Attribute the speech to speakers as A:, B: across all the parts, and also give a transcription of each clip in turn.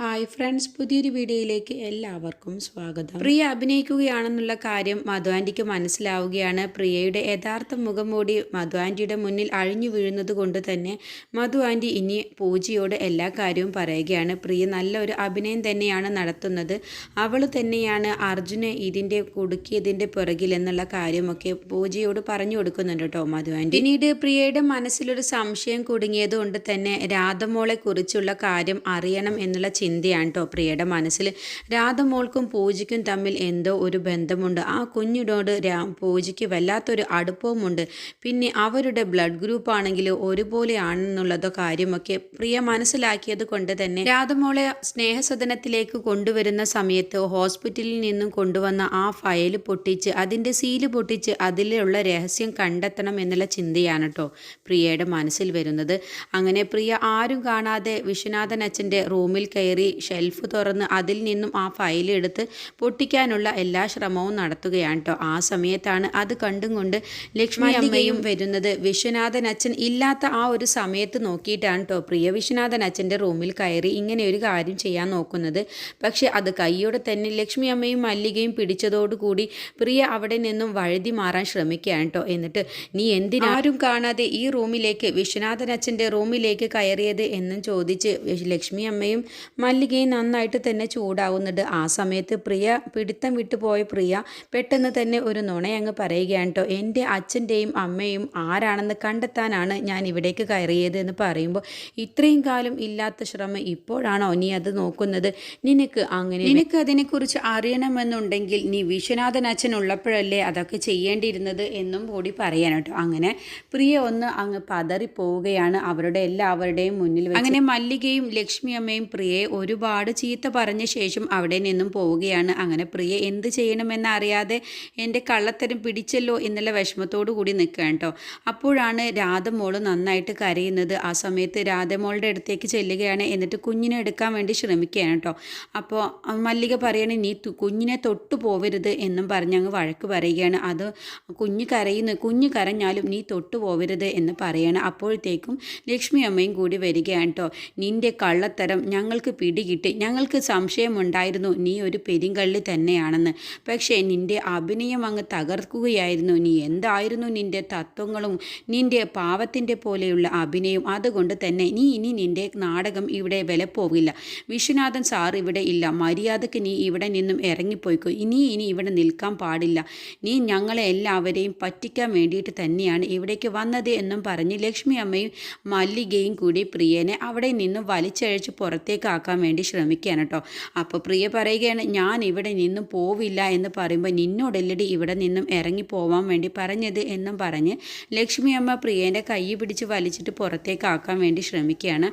A: Hi friends പുതിയൊരു വീഡിയോയിലേക്ക് എല്ലാവർക്കും സ്വാഗതം. പ്രിയ അഭിനയിക്കുകയാണെന്നുള്ള കാര്യം മധു മനസ്സിലാവുകയാണ്. പ്രിയയുടെ യഥാർത്ഥ മുഖംമൂടി മധു ആന്റിയുടെ മുന്നിൽ അഴിഞ്ഞു വീഴുന്നത് കൊണ്ട് തന്നെ മധു ഇനി പൂജയോട് എല്ലാ കാര്യവും പറയുകയാണ്. പ്രിയ നല്ലൊരു അഭിനയം തന്നെയാണ് നടത്തുന്നത്. അവൾ തന്നെയാണ് അർജുനെ ഇതിന്റെ കുടുക്കിയതിന്റെ പുറകിൽ എന്നുള്ള കാര്യമൊക്കെ പൂജയോട് പറഞ്ഞു കൊടുക്കുന്നുണ്ട് കേട്ടോ മധു പിന്നീട് പ്രിയയുടെ മനസ്സിലൊരു സംശയം കുടുങ്ങിയത് കൊണ്ട് തന്നെ രാധമോളെ കുറിച്ചുള്ള കാര്യം അറിയണം എന്നുള്ള ചിന്തയാണ് കേട്ടോ പ്രിയയുടെ മനസ്സിൽ. രാധമോൾക്കും പൂജയ്ക്കും തമ്മിൽ എന്തോ ഒരു ബന്ധമുണ്ട്. ആ കുഞ്ഞിനോട് രാ പൂജയ്ക്ക് വല്ലാത്തൊരു അടുപ്പവുമുണ്ട്. പിന്നെ അവരുടെ ബ്ലഡ് ഗ്രൂപ്പ് ആണെങ്കിൽ ഒരുപോലെയാണെന്നുള്ളതോ കാര്യമൊക്കെ പ്രിയ മനസ്സിലാക്കിയത് കൊണ്ട് തന്നെ രാധമോളെ സ്നേഹസദനത്തിലേക്ക് കൊണ്ടുവരുന്ന സമയത്ത് ഹോസ്പിറ്റലിൽ നിന്നും കൊണ്ടുവന്ന ആ ഫയൽ പൊട്ടിച്ച് അതിന്റെ സീൽ പൊട്ടിച്ച് അതിലുള്ള രഹസ്യം കണ്ടെത്തണം എന്നുള്ള ചിന്തയാണ് കേട്ടോ പ്രിയയുടെ മനസ്സിൽ വരുന്നത്. അങ്ങനെ പ്രിയ ആരും കാണാതെ വിശ്വനാഥൻ അച്ഛന്റെ റൂമിൽ കയറി ഷെൽഫ് തുറന്ന് അതിൽ നിന്നും ആ ഫയൽ എടുത്ത് പൊട്ടിക്കാനുള്ള എല്ലാ ശ്രമവും നടത്തുകയാണ് കേട്ടോ ആ സമയത്താണ് അത് കണ്ടും കൊണ്ട് ലക്ഷ്മി അമ്മയും വരുന്നത്. വിശ്വനാഥൻ അച്ഛൻ ഇല്ലാത്ത ആ ഒരു സമയത്ത് നോക്കിയിട്ടാണ് കേട്ടോ പ്രിയ. വിശ്വനാഥൻ അച്ഛന്റെ റൂമിൽ കയറി ഇങ്ങനെ ഒരു കാര്യം ചെയ്യാൻ നോക്കുന്നത്. പക്ഷെ അത് കൈയോടെ തന്നെ ലക്ഷ്മി അമ്മയും മല്ലികയും പിടിച്ചതോടുകൂടി പ്രിയ അവിടെ നിന്നും വഴുതി മാറാൻ ശ്രമിക്കുകയാണ് കേട്ടോ എന്നിട്ട് നീ എന്തിനാരും കാണാതെ ഈ റൂമിലേക്ക് വിശ്വനാഥൻ അച്ഛന്റെ റൂമിലേക്ക് കയറിയത്? എന്നും ചോദിച്ച് ലക്ഷ്മി അമ്മയും മല്ലികയും നന്നായിട്ട് തന്നെ ചൂടാവുന്നുണ്ട്. ആ സമയത്ത് പ്രിയ പിടുത്തം വിട്ടുപോയ പ്രിയ പെട്ടെന്ന് തന്നെ ഒരു നുണയങ്ങ് പറയുകയാണ് കേട്ടോ എന്റെ അച്ഛന്റെയും അമ്മയും ആരാണെന്ന് കണ്ടെത്താനാണ് ഞാൻ ഇവിടേക്ക് കയറിയത് എന്ന് പറയുമ്പോൾ ഇത്രയും കാലം ഇല്ലാത്ത ശ്രമം ഇപ്പോഴാണോ നീ അത് നോക്കുന്നത്? നിനക്ക് അങ്ങനെ നിനക്ക് അതിനെക്കുറിച്ച് അറിയണമെന്നുണ്ടെങ്കിൽ നീ വിശ്വനാഥൻ അച്ഛൻ ഉള്ളപ്പോഴല്ലേ അതൊക്കെ ചെയ്യേണ്ടിയിരുന്നത് എന്നും കൂടി പറയാൻ കേട്ടോ അങ്ങനെ പ്രിയ ഒന്ന് അങ്ങ് പതറി പോവുകയാണ് അവരുടെ എല്ലാവരുടെയും മുന്നിൽ. അങ്ങനെ മല്ലികയും ലക്ഷ്മി അമ്മയും പ്രിയയെ ഒരുപാട് ചീത്ത പറഞ്ഞ ശേഷം അവിടെ നിന്നും പോവുകയാണ്. അങ്ങനെ പ്രിയ എന്ത് ചെയ്യണമെന്ന് അറിയാതെ എന്റെ കള്ളത്തരം പിടിച്ചല്ലോ എന്നുള്ള വിഷമത്തോടു കൂടി നിൽക്കുകയാണ് കേട്ടോ. അപ്പോഴാണ് രാധമോൾ നന്നായിട്ട് കരയുന്നത്. ആ സമയത്ത് രാധമോളുടെ അടുത്തേക്ക് ചെല്ലുകയാണ്. എന്നിട്ട് കുഞ്ഞിനെ എടുക്കാൻ വേണ്ടി ശ്രമിക്കുകയാണ് കേട്ടോ. അപ്പോൾ മല്ലിക പറയണ നീ കുഞ്ഞിനെ തൊട്ടു പോവരുത് എന്നും പറഞ്ഞ് അങ്ങ് വഴക്ക് പറയുകയാണ്. അത് കുഞ്ഞ് കരയുന്നു കുഞ്ഞ് കരഞ്ഞാലും നീ തൊട്ടു പോവരുത് എന്ന് പറയണം. അപ്പോഴത്തേക്കും ലക്ഷ്മി അമ്മയും കൂടി വരികയാണ് കേട്ടോ. നിന്റെ കള്ളത്തരം ഞങ്ങൾക്ക് പിടികിട്ടി. ഞങ്ങൾക്ക് സംശയമുണ്ടായിരുന്നു നീ ഒരു പെരിങ്കള്ളി തന്നെയാണെന്ന്. പക്ഷേ നിന്റെ അഭിനയം അങ്ങ് തകർക്കുകയായിരുന്നു. നീ എന്തായിരുന്നു നിന്റെ തത്വങ്ങളും നിന്റെ പാവത്തിന്റെ പോലെയുള്ള അഭിനയം അതുകൊണ്ട് തന്നെ നീ ഇനി നിന്റെ നാടകം ഇവിടെ വില പോവില്ല. വിശ്വനാഥൻ സാർ ഇവിടെ ഇല്ല. മര്യാദയ്ക്ക് നീ ഇവിടെ നിന്നും ഇറങ്ങിപ്പോയിക്കോ. ഇനി ഇനി ഇവിടെ നിൽക്കാൻ പാടില്ല. നീ ഞങ്ങളെ എല്ലാവരെയും പറ്റിക്കാൻ വേണ്ടിയിട്ട് തന്നെയാണ് ഇവിടേക്ക് വന്നത് എന്നും പറഞ്ഞ് ലക്ഷ്മി അമ്മയും മല്ലികയും കൂടി പ്രിയനെ അവിടെ നിന്നും വലിച്ചഴച്ച് പുറത്തേക്ക് ആക്കാൻ വേണ്ടി ശ്രമിക്കുകയാണ് കേട്ടോ. അപ്പോൾ പ്രിയ പറയുകയാണ് ഞാൻ ഇവിടെ നിന്നും പോവില്ല എന്ന് പറയുമ്പോൾ നിന്നോടല്ലടി ഇവിടെ നിന്നും ഇറങ്ങി പോവാൻ വേണ്ടി പറഞ്ഞത് എന്നും പറഞ്ഞ് ലക്ഷ്മി അമ്മ പ്രിയേന്റെ കൈ പിടിച്ച് വലിച്ചിട്ട് പുറത്തേക്ക് ആക്കാൻ വേണ്ടി ശ്രമിക്കുകയാണ്.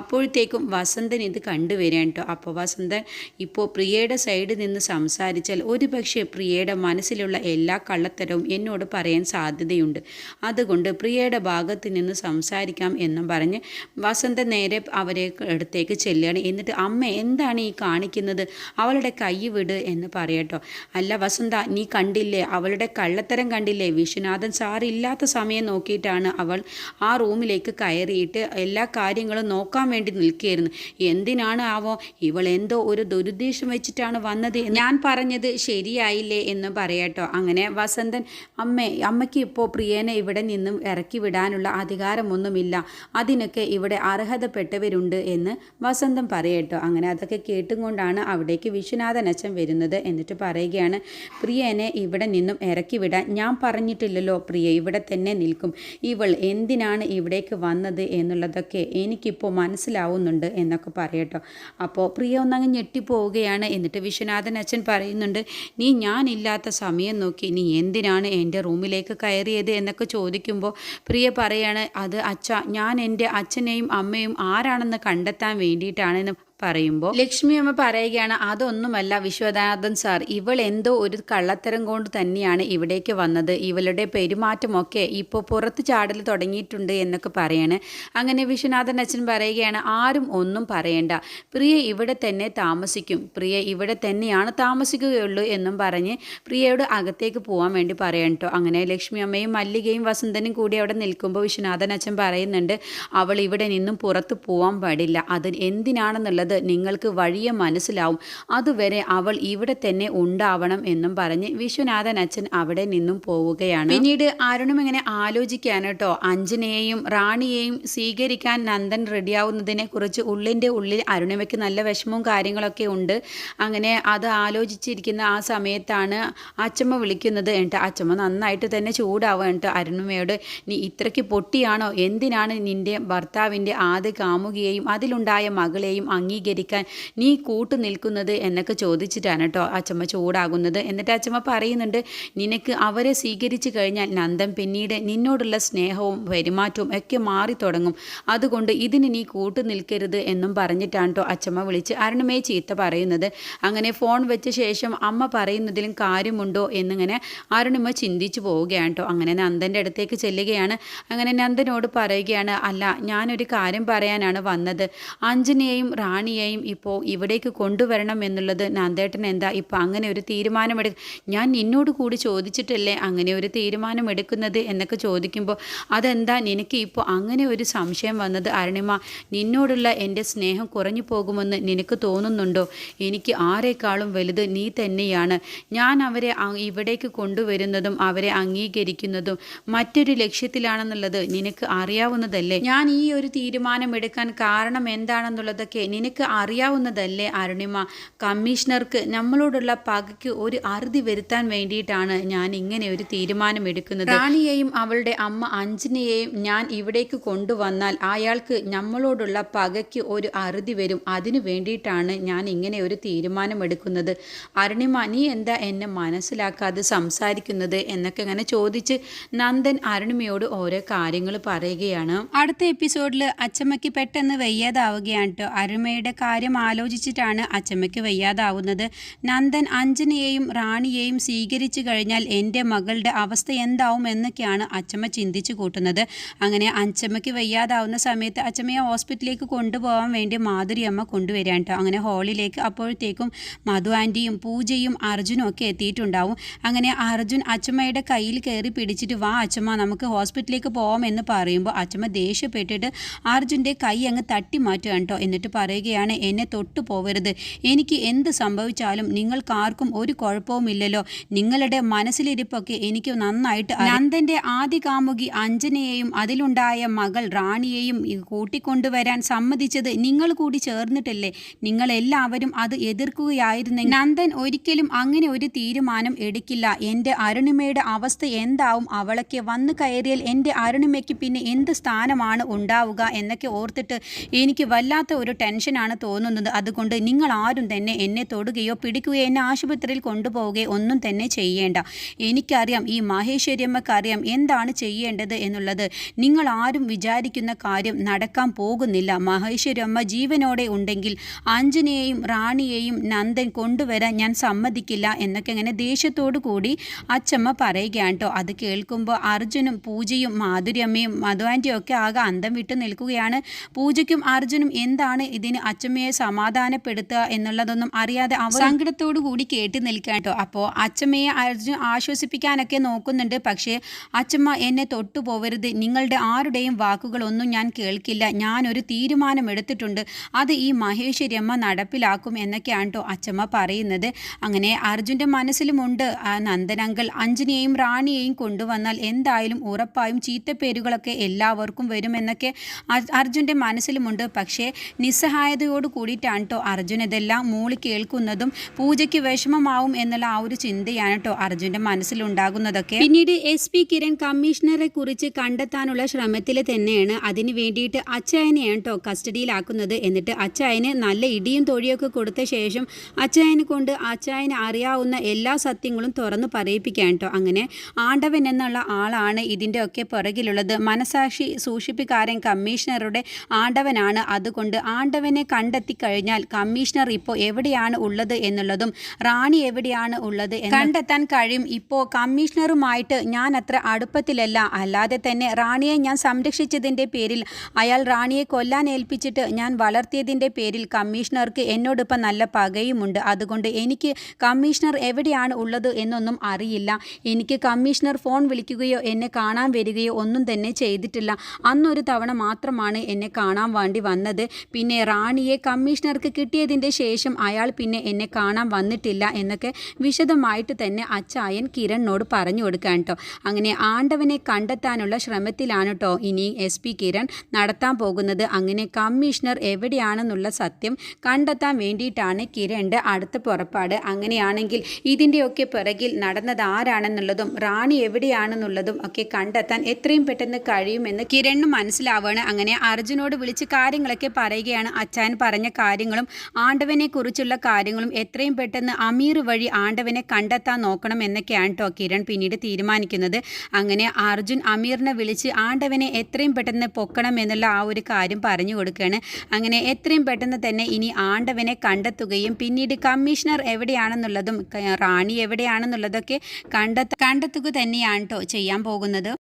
A: അപ്പോഴത്തേക്കും വസന്തൻ ഇത് കണ്ടുവരികയാണ് കേട്ടോ. അപ്പോൾ വസന്തൻ ഇപ്പോൾ പ്രിയയുടെ സൈഡിൽ നിന്ന് സംസാരിച്ചാൽ ഒരു പക്ഷേ പ്രിയയുടെ മനസ്സിലുള്ള എല്ലാ കള്ളത്തരവും എന്നോട് പറയാൻ സാധ്യതയുണ്ട്. അതുകൊണ്ട് പ്രിയയുടെ ഭാഗത്ത് നിന്ന് സംസാരിക്കാം എന്നും പറഞ്ഞ് വസന്തൻ നേരെ അവരെ അടുത്തേക്ക് ചെല്ലുകയാണ്. അമ്മ എന്താണ് ഈ കാണിക്കുന്നത്? അവളുടെ കൈ വിട് എന്ന് പറയട്ടോ. അല്ല വസന്ത നീ കണ്ടില്ലേ? അവളുടെ കള്ളത്തരം കണ്ടില്ലേ? വിശ്വനാഥൻ സാർ ഇല്ലാത്ത സമയം നോക്കിയിട്ടാണ് അവൾ ആ റൂമിലേക്ക് കയറിയിട്ട് എല്ലാ കാര്യങ്ങളും നോക്കാൻ വേണ്ടി നിൽക്കുകയായിരുന്നു. എന്തിനാണ് ആവോ? ഇവൾ എന്തോ ഒരു ദുരുദ്ദേശം വെച്ചിട്ടാണ് വന്നത് ഞാൻ പറഞ്ഞത് ശരിയായില്ലേ എന്ന് പറയട്ടോ. അങ്ങനെ വസന്തൻ അമ്മേ അമ്മയ്ക്ക് ഇപ്പോൾ പ്രിയനെ ഇവിടെ നിന്നും ഇറക്കി വിടാനുള്ള അധികാരമൊന്നുമില്ല. അതിനൊക്കെ ഇവിടെ അർഹതപ്പെട്ടവരുണ്ട് എന്ന് വസന്തം പറയട്ടോ. അങ്ങനെ അതൊക്കെ കേട്ടും കൊണ്ടാണ് അവിടേക്ക് വിശ്വനാഥൻ അച്ഛൻ വരുന്നത് എന്നിട്ട് പറയുകയാണ് പ്രിയനെ ഇവിടെ നിന്നും ഇറക്കി വിടാൻ ഞാൻ പറഞ്ഞിട്ടില്ലല്ലോ. പ്രിയ ഇവിടെ തന്നെ നിൽക്കും. ഇവൾ എന്തിനാണ് ഇവിടേക്ക് വന്നത് എന്നുള്ളതൊക്കെ എനിക്കിപ്പോൾ മനസ്സിലാവുന്നുണ്ട് എന്നൊക്കെ പറയട്ടോ. അപ്പോൾ പ്രിയ ഒന്നങ്ങ് ഞെട്ടിപ്പോവുകയാണ് എന്നിട്ട് വിശ്വനാഥൻ അച്ഛൻ പറയുന്നുണ്ട് നീ ഞാനില്ലാത്ത സമയം നോക്കി. നീ എന്തിനാണ് എന്റെ റൂമിലേക്ക് കയറിയത്? എന്നൊക്കെ ചോദിക്കുമ്പോൾ പ്രിയ പറയാണ് അത് അച്ഛ ഞാൻ എന്റെ അച്ഛനെയും അമ്മയും ആരാണെന്ന് കണ്ടെത്താൻ വേണ്ടിയിട്ടാണെന്ന് പറയുമ്പോൾ ലക്ഷ്മി അമ്മ പറയുകയാണ് അതൊന്നുമല്ല വിശ്വനാഥൻ സാർ ഇവൾ എന്തോ ഒരു കള്ളത്തരം കൊണ്ട് തന്നെയാണ് ഇവിടേക്ക് വന്നത്. ഇവളുടെ പെരുമാറ്റമൊക്കെ ഇപ്പോൾ പുറത്ത് ചാടൽ തുടങ്ങിയിട്ടുണ്ട് എന്നൊക്കെ പറയാണ്. അങ്ങനെ വിശ്വനാഥൻ അച്ഛൻ പറയുകയാണ് ആരും ഒന്നും പറയണ്ട. പ്രിയ ഇവിടെ തന്നെ താമസിക്കും. പ്രിയ ഇവിടെ തന്നെയാണ് താമസിക്കുകയുള്ളൂ എന്നും പറഞ്ഞ് പ്രിയയോട് അകത്തേക്ക് പോകാൻ വേണ്ടി പറയാം അങ്ങനെ ലക്ഷ്മി അമ്മയും മല്ലികയും വസന്തനും കൂടി അവിടെ നിൽക്കുമ്പോൾ വിശ്വനാഥൻ അച്ഛൻ പറയുന്നുണ്ട് അവൾ ഇവിടെ നിന്നും പുറത്ത് പോകാൻ പാടില്ല. അത് എന്തിനാണെന്നുള്ളത് എന്നുള്ളത് നിങ്ങൾക്ക് വഴിയെ മനസ്സിലാവും. അതുവരെ അവൾ ഇവിടെ തന്നെ ഉണ്ടാവണം എന്നും പറഞ്ഞ് വിശ്വനാഥൻ അച്ഛൻ അവിടെ നിന്നും പോവുകയാണ്. പിന്നീട് അരുണും ഇങ്ങനെ ആലോചിക്കാണ് കേട്ടോ. അഞ്ജനയെയും റാണിയെയും സ്വീകരിക്കാൻ നന്ദൻ റെഡിയാവുന്നതിനെ കുറിച്ച് ഉള്ളിന്റെ ഉള്ളിൽ അരുണിമയ്ക്ക് നല്ല വിഷമവും കാര്യങ്ങളൊക്കെ ഉണ്ട്. അങ്ങനെ അത് ആലോചിച്ചിരിക്കുന്ന ആ സമയത്താണ് അച്ചമ്മ വിളിക്കുന്നത് എന്നിട്ട് അച്ചമ്മ നന്നായിട്ട് തന്നെ ചൂടാവുക എന്നിട്ട് അരുണിമയോട് നീ ഇത്രയ്ക്ക് പൊട്ടിയാണോ? എന്തിനാണ് നിന്റെ ഭർത്താവിന്റെ ആദ്യ കാമുകിയെയും അതിലുണ്ടായ മകളെയും അംഗീകരിക്കാൻ നീ കൂട്ടു നിൽക്കുന്നത് എന്നൊക്കെ ചോദിച്ചിട്ടാണ് കേട്ടോ അച്ചമ്മ ചൂടാകുന്നത്. എന്നിട്ട് അച്ചമ്മ പറയുന്നുണ്ട് നിനക്ക് അവരെ സ്വീകരിച്ചു കഴിഞ്ഞാൽ നന്ദൻ പിന്നീട് നിന്നോടുള്ള സ്നേഹവും പെരുമാറ്റവും ഒക്കെ മാറി തുടങ്ങും. അതുകൊണ്ട് ഇതിന് നീ കൂട്ടു നിൽക്കരുത് എന്നും പറഞ്ഞിട്ടാണ് കേട്ടോ അച്ചമ്മ വിളിച്ച് അരുണമേ ചീത്ത പറയുന്നത്. അങ്ങനെ ഫോൺ വെച്ച ശേഷം അമ്മ പറയുന്നതിലും കാര്യമുണ്ടോ എന്നിങ്ങനെ അരുണിമ ചിന്തിച്ചു പോവുകയാണ് കേട്ടോ അങ്ങനെ നന്ദന്റെ അടുത്തേക്ക് ചെല്ലുകയാണ്. അങ്ങനെ നന്ദനോട് പറയുകയാണ് അല്ല ഞാനൊരു കാര്യം പറയാനാണ് വന്നത്. അഞ്ജനെയും റാണിയെയും ഇപ്പോൾ ഇവിടേക്ക് കൊണ്ടുവരണം എന്നുള്ളത് നന്ദേട്ടൻ എന്താ ഇപ്പോൾ അങ്ങനെ ഒരു തീരുമാനമെടു ഞാൻ നിന്നോട് കൂടി ചോദിച്ചിട്ടല്ലേ അങ്ങനെ ഒരു തീരുമാനം എടുക്കുന്നത് എന്നൊക്കെ ചോദിക്കുമ്പോൾ അതെന്താ നിനക്ക് ഇപ്പോൾ അങ്ങനെ ഒരു സംശയം വന്നത് അരുണിമ? നിന്നോടുള്ള എന്റെ സ്നേഹം കുറഞ്ഞു പോകുമെന്ന് നിനക്ക് തോന്നുന്നുണ്ടോ? എനിക്ക് ആരെക്കാളും വലുത് നീ തന്നെയാണ്. ഞാൻ അവരെ ഇവിടേക്ക് കൊണ്ടുവരുന്നതും അവരെ അംഗീകരിക്കുന്നതും മറ്റൊരു ലക്ഷ്യത്തിലാണെന്നുള്ളത് നിനക്ക് അറിയാവുന്നതല്ലേ? ഞാൻ ഈ ഒരു തീരുമാനമെടുക്കാൻ കാരണം എന്താണെന്നുള്ളതൊക്കെ നിനക്ക് അറിയാവുന്നതല്ലേ അരുണിമ? കമ്മീഷണർക്ക് നമ്മളോടുള്ള പകയ്ക്ക് ഒരു അറുതി വരുത്താൻ വേണ്ടിയിട്ടാണ് ഞാൻ ഇങ്ങനെ ഒരു തീരുമാനം എടുക്കുന്നത് റാണിയെയും അവളുടെ അമ്മ അഞ്ജനയെയും ഞാൻ ഇവിടേക്ക് കൊണ്ടുവന്നാൽ അയാൾക്ക് നമ്മളോടുള്ള പകയ്ക്ക് ഒരു അറുതി വരും. അതിനു വേണ്ടിയിട്ടാണ് ഞാൻ ഇങ്ങനെ ഒരു തീരുമാനം എടുക്കുന്നത് അരുണിമ നീ എന്താ എന്നെ മനസ്സിലാക്കാതെ സംസാരിക്കുന്നത് എന്നൊക്കെ ഇങ്ങനെ ചോദിച്ച് നന്ദൻ അരുണിമയോട് ഓരോ കാര്യങ്ങൾ പറയുകയാണ്. അടുത്ത എപ്പിസോഡിൽ അച്ചമ്മയ്ക്ക് പെട്ടെന്ന് വയ്യാതാവുകയാണ് കേട്ടോ. അരുമയുടെ കാര്യം ആലോചിച്ചിട്ടാണ് അച്ചമ്മയ്ക്ക് വയ്യാതാവുന്നത്. നന്ദൻ അഞ്ജനയെയും റാണിയെയും സ്വീകരിച്ചു കഴിഞ്ഞാൽ എന്റെ മകളുടെ അവസ്ഥ എന്താവും എന്നൊക്കെയാണ് അച്ചമ്മ ചിന്തിച്ചു കൂട്ടുന്നത്. അങ്ങനെ അച്ചമ്മയ്ക്ക് വയ്യാതാവുന്ന സമയത്ത് അച്ചമ്മയെ ഹോസ്പിറ്റലിലേക്ക് കൊണ്ടുപോകാൻ വേണ്ടി മാധുരി അമ്മ കൊണ്ടുവരാൻ കേട്ടോ. അങ്ങനെ ഹാളിലേക്ക് അപ്പോഴത്തേക്കും മധു ആന്റിയും പൂജയും അർജുനും ഒക്കെ എത്തിയിട്ടുണ്ടാവും. അങ്ങനെ അർജുൻ അച്ചമ്മയുടെ കയ്യിൽ കയറി പിടിച്ചിട്ട് വാ അച്ചമ്മ നമുക്ക് ഹോസ്പിറ്റലിലേക്ക് പോകാം എന്ന് പറയുമ്പോൾ അച്ചമ്മ ദേഷ്യപ്പെട്ടിട്ട് അർജുന്റെ കൈ അങ്ങ് തട്ടി മാറ്റുക കേട്ടോ. എന്നിട്ട് പറയുകയാണ് എന്നെ തൊട്ടു പോവരുത്. എനിക്ക് എന്ത് സംഭവിച്ചാലും നിങ്ങൾക്കാർക്കും ഒരു കുഴപ്പവുമില്ലല്ലോ. നിങ്ങളുടെ മനസ്സിലിരിപ്പൊക്കെ എനിക്ക് നന്നായിട്ട് നന്ദന്റെ ആദ്യ കാമുകി അഞ്ജനയെയും അതിലുണ്ടായ മകൾ റാണിയെയും കൂട്ടിക്കൊണ്ടുവരാൻ സമ്മതിച്ചത് നിങ്ങൾ കൂടി ചേർന്നിട്ടല്ലേ? നിങ്ങൾ എല്ലാവരും അത് എതിർക്കുകയായിരുന്നെ നന്ദൻ ഒരിക്കലും അങ്ങനെ ഒരു തീരുമാനം എടുക്കില്ല. എന്റെ അരുണിമയുടെ അവസ്ഥ എന്താവും? അവളൊക്കെ വന്നു കയറിയാൽ എന്റെ അരുണിമയ്ക്ക് പിന്നെ എന്ത് സ്ഥാനമാണ് ഉണ്ടാവുക എന്നൊക്കെ ഓർത്തിട്ട് എനിക്ക് വല്ലാത്ത ഒരു ടെൻഷനാണ് തോന്നുന്നത്. അതുകൊണ്ട് നിങ്ങൾ ആരും തന്നെ എന്നെ തൊടുകയോ പിടിക്കുകയോ എന്നെ ആശുപത്രിയിൽ കൊണ്ടുപോവുകയോ ഒന്നും തന്നെ ചെയ്യേണ്ട. എനിക്കറിയാം ഈ മാഹേശ്വരിയമ്മക്കറിയാം എന്താണ് ചെയ്യേണ്ടത് എന്നുള്ളത്. നിങ്ങൾ ആരും വിചാരിക്കുന്ന കാര്യം നടക്കാൻ പോകുന്നില്ല. മഹേശ്വരമ്മ ജീവനോടെ ഉണ്ടെങ്കിൽ അഞ്ജനയെയും റാണിയെയും നന്ദൻ കൊണ്ടുവരാൻ ഞാൻ സമ്മതിക്കില്ല എന്നൊക്കെ ഇങ്ങനെ ദേഷ്യത്തോടു കൂടി അച്ചമ്മ പറയുകയാണ് കേട്ടോ. അത് കേൾക്കുമ്പോൾ അർജുനും പൂജയും മാധുര്യമ്മയും മധുവാന്റെയും ഒക്കെ ആകെ അന്തം വിട്ട് നിൽക്കുകയാണ്. പൂജയ്ക്കും അർജുനും എന്താണ് ഇതിന് അച്ചമ്മയെ സമാധാനപ്പെടുത്തുക എന്നുള്ളതൊന്നും അറിയാതെ അവർ സങ്കടത്തോടു കൂടി കേട്ട് നിൽക്കാൻ അപ്പോൾ അച്ചമ്മയെ അർജുൻ ആശ്വസിപ്പിക്കാനൊക്കെ നോക്കുന്നുണ്ട്. പക്ഷേ അച്ചമ്മ എന്നെ തൊട്ടു പോവരുത്. നിങ്ങളുടെ ആരുടെയും വാക്കുകളൊന്നും ഞാൻ കേൾക്കില്ല. ഞാനൊരു തീരുമാനം എടുത്തിട്ടുണ്ട് അത് ഈ മഹേശ്വരി അമ്മ നടപ്പിലാക്കും എന്നൊക്കെയാണ് കേട്ടോ അച്ചമ്മ പറയുന്നത്. അങ്ങനെ അർജുന്റെ മനസ്സിലുമുണ്ട്. ആ നന്ദനങ്കൾ അഞ്ജനെയും റാണിയെയും കൊണ്ടുവന്നാൽ എന്തായാലും ഉറപ്പായും ചീത്തപ്പേരുകളൊക്കെ എല്ലാവർക്കും വരുമെന്നൊക്കെ അർജുന്റെ മനസ്സിലുമുണ്ട്. പക്ഷേ നിസ്സഹായതയോട് കൂടിയിട്ടാണ് കേട്ടോ അർജുൻ. ഇതെല്ലാം മൂളി കേൾക്കുന്നതും പൂജയ്ക്ക് വിഷമമാവും എന്നുള്ള ആ ഒരു ചിന്തയാണ് കേട്ടോ അർജുന്റെ മനസ്സിലുണ്ടാകുന്നതൊക്കെ. പിന്നീട് എസ് പി കിരൺ കമ്മീഷണറെ കുറിച്ച് കണ്ടെത്താനുള്ള ശ്രമത്തിൽ തന്നെയാണ് അതിന് വേണ്ടിയിട്ട് അച്ചായനെയാണ് കേട്ടോ കസ്റ്റഡിയിലാക്കുന്നത്. എന്നിട്ട് അച്ചായന് നല്ല ഇടിയും തൊഴിയൊക്കെ കൊടുത്ത ശേഷം അച്ചായനെ കൊണ്ട് അച്ചായന് അറിയാവുന്ന എല്ലാ സത്യങ്ങളും തുറന്നു പറയിപ്പിക്കാൻ കേട്ടോ അങ്ങനെ ആണ്ടവൻ എന്നുള്ള ആളാണ് ഇതിന്റെ ഒക്കെ പുറകിലുള്ളത്. മനസാക്ഷി സൂക്ഷിപ്പിക്കാരൻ കമ്മീഷണറുടെ ആണ്ടവനാണ്. അതുകൊണ്ട് ആണ്ടവനെ കണ്ടെത്തി കഴിഞ്ഞാൽ കമ്മീഷണർ ഇപ്പോൾ എവിടെയാണ് ഉള്ളത് എന്നുള്ളതും റാണി എവിടെയാണ് ഉള്ളത് കണ്ടെത്താൻ കഴിയും. ഇപ്പോൾ കമ്മീഷണറുമായിട്ട് ഞാൻ അത്ര അടുപ്പത്തിലല്ല. അല്ലാതെ തന്നെ റാണിയെ ഞാൻ സംരക്ഷിച്ചതിന്റെ പേരിൽ അയാൾ റാണിയെ കൊല്ലാൻ ഏൽപ്പിച്ചിട്ട് ഞാൻ വളർത്തിയതിന്റെ പേരിൽ കമ്മീഷണർക്ക് എന്നോടിപ്പം നല്ല പകയുമുണ്ട്. അതുകൊണ്ട് എനിക്ക് കമ്മീഷണർ എവിടെയാണ് ഉള്ളത് എന്നൊന്നും അറിയില്ല. എനിക്ക് കമ്മീഷണർ ഫോൺ വിളിക്കുകയോ എന്നെ കാണാൻ വരികയോ ഒന്നും തന്നെ ചെയ്തിട്ടില്ല. അന്നൊരു തവണ മാത്രമാണ് എന്നെ കാണാൻ വേണ്ടി വന്നത്. പിന്നെ റാണി റാണിയെ കമ്മീഷണർക്ക് കിട്ടിയതിന്റെ ശേഷം അയാൾ പിന്നെ എന്നെ കാണാൻ വന്നിട്ടില്ല എന്നൊക്കെ വിശദമായിട്ട് തന്നെ അച്ചായൻ കിരണിനോട് പറഞ്ഞു കൊടുക്കാൻ കേട്ടോ. അങ്ങനെ ആണ്ടവനെ കണ്ടെത്താനുള്ള ശ്രമത്തിലാണ് കേട്ടോ ഇനി എസ് പി കിരൺ നടത്താൻ പോകുന്നത്. അങ്ങനെ കമ്മീഷണർ എവിടെയാണെന്നുള്ള സത്യം കണ്ടെത്താൻ വേണ്ടിയിട്ടാണ് കിരണിന്റെ അടുത്ത പുറപ്പാട്. അങ്ങനെയാണെങ്കിൽ ഇതിന്റെയൊക്കെ പിറകിൽ നടന്നത് ആരാണെന്നുള്ളതും റാണി എവിടെയാണെന്നുള്ളതും ഒക്കെ കണ്ടെത്താൻ എത്രയും പെട്ടെന്ന് കഴിയുമെന്ന് കിരണ് മനസ്സിലാവുകയാണ്. അങ്ങനെ അർജുനോട് വിളിച്ച് കാര്യങ്ങളൊക്കെ പറയുകയാണ് അച്ചാൻ പറഞ്ഞ കാര്യങ്ങളും ആണ്ടവനെ കുറിച്ചുള്ള കാര്യങ്ങളും എത്രയും പെട്ടെന്ന് അമീർ വഴി ആണ്ടവനെ കണ്ടെത്താൻ നോക്കണം എന്നൊക്കെയാണ് കേട്ടോ കിരൺ പിന്നീട് തീരുമാനിക്കുന്നത്. അങ്ങനെ അർജുൻ അമീറിനെ വിളിച്ച് ആണ്ടവനെ എത്രയും പെട്ടെന്ന് പൊക്കണം എന്നുള്ള ആ ഒരു കാര്യം പറഞ്ഞു കൊടുക്കുകയാണ് അങ്ങനെ എത്രയും പെട്ടെന്ന് തന്നെ ഇനി ആണ്ടവനെ കണ്ടെത്തുകയും പിന്നീട് കമ്മീഷണർ എവിടെയാണെന്നുള്ളതും റാണി എവിടെയാണെന്നുള്ളതൊക്കെ കണ്ടെത്ത കണ്ടെത്തുക തന്നെയാണ് കേട്ടോ ചെയ്യാൻ പോകുന്നത്.